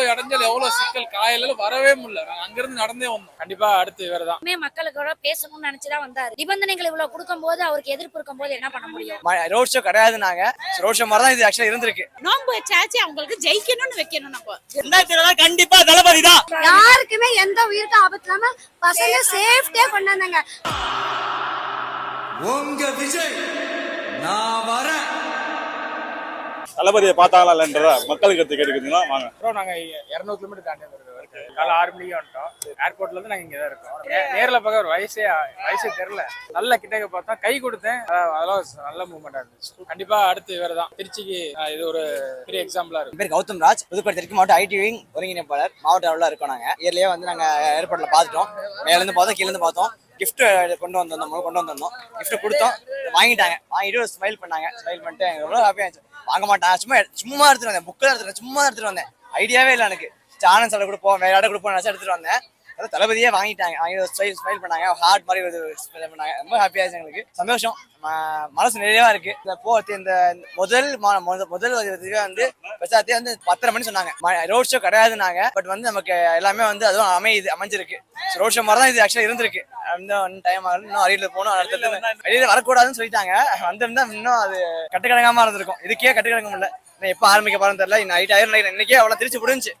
எவ்வளவு இடைஞ்சல் எவ்வளவு சிக்கல் காலையில வரவே முடியல. நாங்க அங்கிருந்து நடந்தே வந்தோம். கண்டிப்பா அடுத்து இவர் தான். எப்பவுமே மக்களுக்கு பேசணும்னு நினைச்சுதான் வந்தாரு. நிபந்தனைகள் இவ்வளவு கொடுக்கும்போது அவருக்கு எதிர்ப்பு இருக்கும்போது என்ன பண்ண முடியும்? ரோட் ஷோ கிடையாதுனாங்க ரோட் ஷோ மாதிரி தான் இது ஆக்சுவலா இருந்திருக்கு. நோன்பு வச்சாச்சு அவங்களுக்கு ஜெயிக்கணும்னு வைக்கணும் நம்ம. ரெண்டாயிரத்தி இருபது கண்டிப்பா தளபதி தான். யாருக்குமே எந்த உயிருக்கும் ஆபத்து இல்லாம பசங்க சேஃப்டியா கொண்டு வந்தாங்க உங்க விஜய் நான் வரேன். தளபதியை பார்த்தாங்களா இல்லைன்றதா மக்களுக்கு கருத்து கேட்டுக்கிறதுனா வாங்க. நாங்கள் இரநூறு கிலோமீட்டர் தாண்டி காலை ஆறு மணிக்கு வந்துட்டோம். ஏர்போர்ட்ல இருந்து நாங்க இங்க தான் இருக்கோம் நேர்ல பார்க்க ஒரு வயசே வயசே தெரியல. நல்ல கிட்டக்க பார்த்தா கை கொடுத்தேன். அதெல்லாம் நல்ல மூவ்மெண்டா இருந்துச்சு. கண்டிப்பா அடுத்து தான். திருச்சிக்கு இது ஒரு பெரிய எக்ஸாம்பிளா இருக்கு. பேர் கௌதம் ராஜ். புதுக்கோட்டை தெற்கு மாவட்ட ஐடி விங் ஒருங்கிணைப்பாளர் மாவட்ட அளவில் இருக்கோம் நாங்கள் இயர்லேயே வந்து நாங்கள் ஏர்போர்ட்டில் பார்த்துட்டோம். மேலேருந்து பார்த்தோம் கீழேருந்து பார்த்தோம். Gift கொண்டு வந்திருந்தோம். கொண்டு வந்திருந்தோம். Gift கொடுத்தோம். வாங்கிட்டாங்க. வாங்கிட்டு ஒரு ஸ்மைல் பண்ணாங்க. ஸ்மைல் பண்ணிட்டு எனக்கு எவ்வளோ ஹாப்பியாக இருந்துச்சு. வாங்க மாட்டான். சும்மா சும்மா எடுத்துட்டு வந்தேன். புக்கில் எடுத்துட்டு சும்மா எடுத்துட்டு வந்தேன். ஐடியாவே இல்லை எனக்கு. ஆனந்த் சாலை கொடுப்போம் வேற இடம் கொடுப்போம் நினச்சி எடுத்துட்டு வந்தேன். அதாவது தளபதியே வாங்கிட்டாங்க. வாங்கி ஸ்மைல் ஸ்மைல் பண்ணாங்க. ஹார்ட் மாதிரி ஒரு பண்ணாங்க. ரொம்ப ஹாப்பியாக இருந்துச்சு எங்களுக்கு. சந்தோஷம். மனசு நிறைவா இருக்கு. இந்த போகிறது இந்த முதல் மா- முத- முதல் இதுவே வந்து பிரசாத்தே வந்து பத்தரை மணி சொன்னாங்க. ரோட் ஷோ கிடையாதுனாங்க பட் வந்து நமக்கு எல்லாமே வந்து அதுவும் அமையுது அமைஞ்சிருக்கு. ரோட் ஷோ மாதிரி தான் இது ஆக்சுவலா இருந்திருக்கு. இன்னும் டைம் ஆகும் இன்னும் அரியல போகணும் அடுத்தது அரியல வரக்கூடாதுன்னு சொல்லிட்டாங்க. வந்திருந்தா இன்னும் அது கட்டுக்கடங்காம இருந்திருக்கும். இதுக்கே கட்டுக்கடங்க முடியல. எப்ப எப்போ ஆரம்பிக்க போறோம்னு தெரியல. நைட் ஆயிரம் இன்னைக்கே அவ்வளவு திருச்சி முடிஞ்சு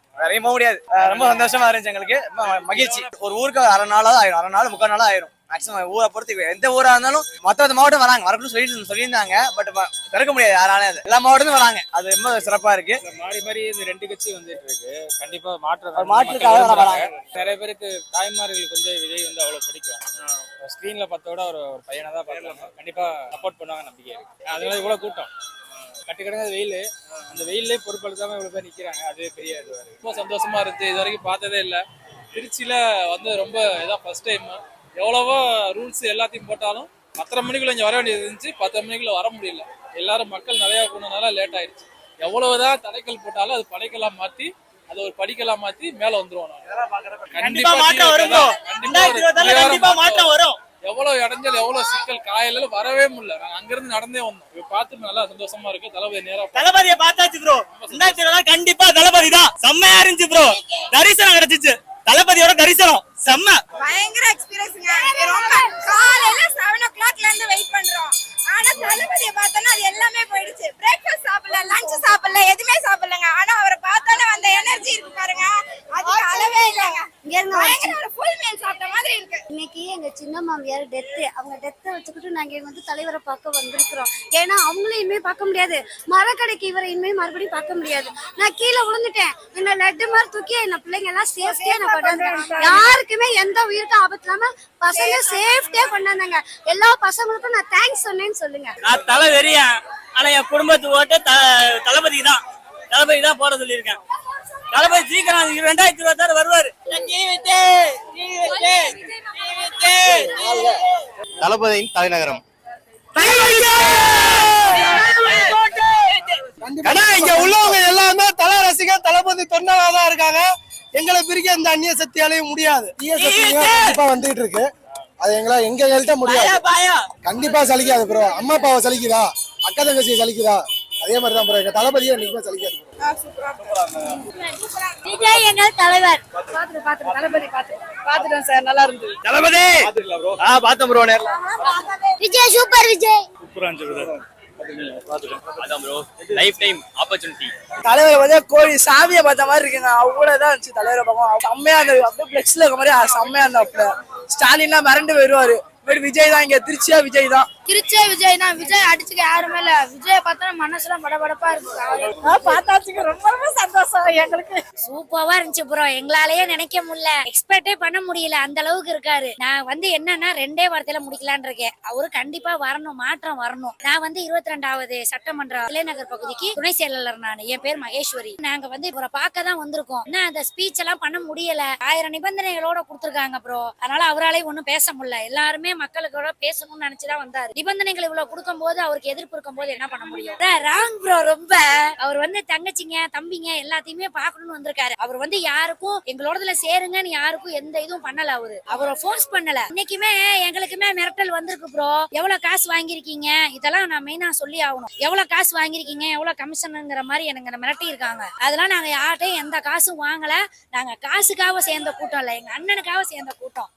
போக முடியாது. ரொம்ப சந்தோஷமா இருந்துச்சு எங்களுக்கு. ரொம்ப மகிழ்ச்சி. ஒரு ஊருக்கு அரை நாளாவது ஆயிரும். அரை நாள் முக்கால் நாள் ஆயிரும். மேக்ஸிமம் ஊரை பொறுத்து எந்த ஊரா இருந்தாலும் மற்ற மாவட்டம் வராங்க. வரணும்னு சொல்லிட்டு சொல்லியிருந்தாங்க. பட் திறக்க முடியாது. யாராலும் எல்லா மாவட்டமும் வராங்க. அது ரொம்ப சிறப்பா இருக்கு. மாறி மாறி இந்த ரெண்டு கட்சி வந்துட்டு இருக்கு. கண்டிப்பா மாற்றம் ஒரு மாற்றுக்காக விரும்புறாங்க. நிறைய பேருக்கு தாய்மார்களுக்கு வந்து விஜய் வந்து அவ்வளவு பிடிக்கும். ஸ்கிரீன்ல பார்த்தா விட ஒரு ஒரு பையனை தான் பார்க்கலாம் கண்டிப்பா சப்போர்ட் பண்ணுவாங்க நம்பிக்கை இருக்கு. அதனால இவ்வளவு கூட்டம். கட்டுக்கிடங்க வெயில். அந்த வெயிலே பொருட்படுத்தாம இவ்வளவு பேர் நிக்கிறாங்க. அதுவே பெரிய இது ரொம்ப சந்தோஷமா இருக்கு. இது வரைக்கும் பார்த்ததே இல்ல. திருச்சியில வந்து ரொம்ப இதான் ஃபர்ஸ்ட் டைம் எவ்வளவோ ரூல்ஸ் எல்லாத்தையும் போட்டாலும் பத்தரை மணிக்குள்ள இங்க வர வேண்டியது இருந்துச்சு. பத்தரை மணிக்குள்ள வர முடியல. எல்லாரும் மக்கள் நிறைய போனதுனால லேட் ஆயிடுச்சு. எவ்வளவுதான் தடைக்கல் போட்டாலும் அது படைக்கலா மாத்தி அதை ஒரு படிக்கலா மாத்தி மேல வந்துருவோம் நாங்க. கண்டிப்பா மாற்றம் வரும். எவ்வளவு இடைஞ்சல் எவ்வளவு சிக்கல் காலையில வரவே முடியல. நாங்க அங்கிருந்து நடந்தே வந்தோம். இப்ப பார்த்து நல்லா சந்தோஷமா இருக்கு. தளபதி நேரா தளபதியை பார்த்தாச்சு ப்ரோ ரெண்டாயிரத்தி இருபது கண்டிப்பா தளபதி தான். செம்மையா இருந்துச்சு ப்ரோ தரிசனம் கிடைச்சிச்சு. தளபதியோட தரிசனம். செம்ம. பயங்கர எக்ஸ்பீரியன்ஸ்ங்க ரொம்ப காலையில செவன் ஓ கிளாக்ல இருந்து வெயிட் பண்றோம். ஆனா தளபதியை பார்த்தோன்னா அது எல்லாமே போயிடுச்சு. பிரேக்ஃபாஸ்ட் சாப்பிடல லஞ்ச் சாப்பிடல எதுவுமே சாப்பிடலங்க. ஆனா அவரை பார்த்தோன்னே அந்த எனர்ஜி இருக்கு பாருங்க. அது அளவே இல்லைங்க. பயங்கர ஒரு ஃபுல் மீல் சாப்பிட்ட மாதிரி அன்னைக்கு எங்க சின்ன மாமியார் டெத்து அவங்க டெத்தை வச்சுக்கிட்டு நாங்க இங்க வந்து தலைவரை பார்க்க வந்திருக்கிறோம். ஏன்னா அவங்களும் இனிமே பார்க்க முடியாது. மரக்கடைக்கு இவரை இனிமே மறுபடியும் பார்க்க முடியாது. நான் கீழே விழுந்துட்டேன். என்ன லட்டு மாதிரி தூக்கி என்ன பிள்ளைங்க எல்லாம் சேஃப்டியா நான் கொண்டு யாருக்குமே எந்த உயிருக்கும் ஆபத்து இல்லாம பசங்க சேஃப்டியா கொண்டாந்தாங்க எல்லா பசங்களுக்கும் நான் தேங்க்ஸ் சொன்னேன்னு சொல்லுங்க. நான் தலை வெறியா ஆனா என் குடும்பத்து ஓட்டு த- தளபதி தான். தளபதி தான் போட சொல்லியிருக்கேன். தளபதி சீக்கிரம் ரெண்டாயிரத்தி இருபத்தாறு வருவாரு. தளபதியின் தலைநகரம். இங்க உள்ளவங்க எல்லாமே தல ரசிகர் தளபதி தொண்டரா தான் இருக்காங்க. எங்களை பிரிக்க இந்த அந்நிய சக்தியாலையும் முடியாது. கண்டிப்பா வந்துட்டு இருக்கு. அது எங்களா எங்க எங்கள்கிட்ட முடியாது. கண்டிப்பா சலிக்காது ப்ரோ அம்மா அப்பாவை சலிக்குதா? அக்கா தங்கச்சியை சலிக்குதா? அதே மாதிரி தான் ப்ரோ எங்க தளபதியை என்னைக்குமே சலிக்காது. விஜய் எங்கள் தலைவர். பாத்துட்டு பாத்துட்டு தளபதி பாத்துட்டு பாத்துட்டோம் சார் நல்லா இருந்தது. தளபதி! ஆ பார்த்தேன் ப்ரோ நேர்ல. விஜய் சூப்பர் விஜய். சூப்பரா இருந்துச்சு அதான் ப்ரோ லைஃப் டைம் ஆப்பர்ச்சுனிட்டி தலைவர் பார்த்தா கோழி சாமியை பார்த்த மாதிரி இருக்குங்க அவ்வளவுதான் இருந்துச்சு தலைவரை பார்க்கும் செம்மையா இருந்தது. அப்படியே பிளெக்ஸ்ல இருக்க மாதிரி செம்மையா இருந்தாப்ல ஸ்டாலின்லாம் மிரண்டு வருவாரு பட் விஜய் தான் இங்க திருச்சியா விஜய் தான். திருச்சே விஜய் தான். விஜய் அடிச்சுக்க யாருமே இல்ல. விஜய் பார்த்தா மனசுலாம் படபடப்பா இருக்கு பார்த்தாச்சுங்க. ரொம்ப ரொம்ப சந்தோஷம் எங்களுக்கு. சூப்பரா இருந்துச்சு ப்ரோ எங்களாலேயே நினைக்க முடியல. எக்ஸ்பெக்டே பண்ண முடியல. அந்த அளவுக்கு இருக்காரு. நான் வந்து என்னன்னா ரெண்டே வாரத்தையில முடிக்கலான்னு இருக்கேன். அவரு கண்டிப்பா வரணும். மாற்றம் வரணும். நான் வந்து இருபத்தி ரெண்டாவது சட்டமன்ற தலைநகர் பகுதிக்கு துணை செயலாளர் நான். என் பேர் மகேஸ்வரி. நாங்க வந்து இவரை பார்க்க தான் வந்திருக்கோம். ஆனா அந்த ஸ்பீச் எல்லாம் பண்ண முடியல. ஆயிரம் நிபந்தனைகளோட கொடுத்துருக்காங்க ப்ரோ அதனால அவராலே ஒண்ணும் பேச முடியல. எல்லாருமே எல்லாமே மக்களுக்கு பேசணும்னு நினைச்சுதான் வந்தாரு. நிபந்தனைகள் இவ்வளவு கொடுக்கும் போது அவருக்கு எதிர்ப்பு இருக்கும் போது என்ன பண்ண முடியும்? ராங் ப்ரோ ரொம்ப. அவர் வந்து தங்கச்சிங்க தம்பிங்க எல்லாத்தையுமே பாக்கணும்னு வந்திருக்காரு. அவர் வந்து யாருக்கும் எங்களோடதுல சேருங்கன்னு யாருக்கும் எந்த இதுவும் பண்ணல அவரு. அவரை ஃபோர்ஸ் பண்ணல. இன்னைக்குமே எங்களுக்குமே மிரட்டல் வந்திருக்கு ப்ரோ எவ்வளவு காசு வாங்கியிருக்கீங்க? இதெல்லாம் நான் மெயினா சொல்லி ஆகணும். எவ்வளவு காசு வாங்கியிருக்கீங்க? எவ்வளவு கமிஷனுங்கிற மாதிரி எனக்கு மிரட்டி இருக்காங்க அதெல்லாம் நாங்க யார்கிட்டயும் எந்த காசும் வாங்கல. நாங்க காசுக்காக சேர்ந்த கூட்டம் இல்ல. எங்க அண்ணனுக்காக சேர்ந்த கூட்டம்.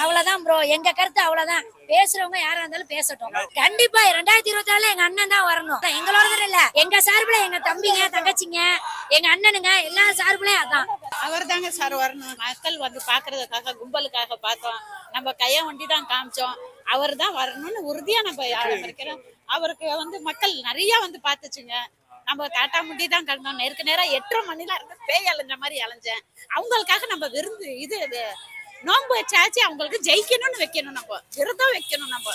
அவ்வளவுதான் ப்ரோ எங்க கருத்து அவ்வளவுதான். பேசுறவங்க யாரா இருந்தாலும் பேசட்டும். கண்டிப்பா ரெண்டாயிரத்தி இருபத்தி நாலுல எங்க அண்ணன் தான் வரணும். எங்களோட இல்ல. எங்க சார்புல எங்க தம்பிங்க தங்கச்சிங்க எங்க அண்ணனுங்க எல்லா சார்புலயும் அதான். அவர் தாங்க சார் வரணும். மக்கள் வந்து பாக்குறதுக்காக கும்பலுக்காக பார்த்தோம். நம்ம கைய வண்டி தான் காமிச்சோம். அவர் தான் வரணும்னு உறுதியா நம்ம ஆரம்பிக்கிறோம் அவருக்கு வந்து மக்கள் நிறைய வந்து பாத்துச்சுங்க நம்ம தாட்டா முட்டி தான் கிடந்தோம். நேருக்கு நேரா எட்டரை மணில இருந்து பேய் அலைஞ்ச மாதிரி அலைஞ்சேன். அவங்களுக்காக நம்ம விருந்து இது இது நோன்பு வச்சாச்சு அவங்களுக்கு ஜெயிக்கணும்னு வைக்கணும் நம்ம. விரதம் வைக்கணும் நம்ம.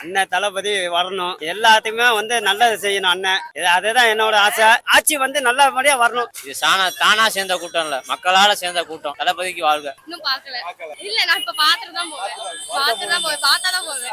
அண்ணன் தளபதி வரணும். எல்லாத்தையுமே வந்து நல்லது செய்யணும் அண்ணன். அதுதான் என்னோட ஆசை. ஆட்சி வந்து நல்லபடியா வரணும். இது சாணா தானா சேர்ந்த கூட்டம் இல்ல மக்களால சேர்ந்த கூட்டம். தளபதிக்கு வாழ்க. இன்னும் பாக்கல இல்ல நான் இப்ப பாத்துட்டு தான் போவேன். பாத்துட்டு தான் போவேன். பார்த்தா தான் போவேன்.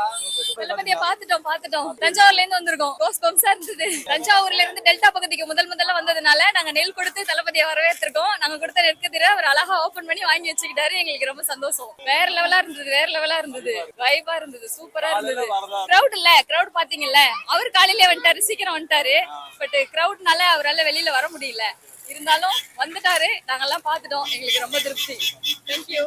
தளபதியை பாத்துட்டோம் பாத்துட்டோம் தஞ்சாவூர்ல இருந்து வந்திருக்கோம் ரோஸ் பம்சா இருந்தது. தஞ்சாவூர்ல இருந்து டெல்டா பகுதிக்கு முதல் முதல்ல வந்ததுனால நாங்க நெல் கொடுத்து தளபதியை வரவேற்றிருக்கோம். நாங்க கொடுத்த நெற்கதிரை அவர் அழகா ஓபன் பண்ணி வாங்கி வச்சுக்கிட்டாரு. எங்களுக்கு ரொம்ப சந்தோஷம். வேற லெவலா இருந்தது வேற லெவலா இருந்தது. வைபா இருந்தது சூப்பரா இருந்தது. கிரவுட் இல்ல கிரவுட் பாத்தீங்கல்ல? அவர் காலையில வந்துட்டாரு சீக்கிரம் வந்துட்டாரு. பட் கிரவுட்னால அவரால வெளியில வர முடியல. இருந்தாலும் வந்துட்டாரு. நாங்கெல்லாம் பாத்துட்டோம் எங்களுக்கு ரொம்ப திருப்தி. தேங்க்யூ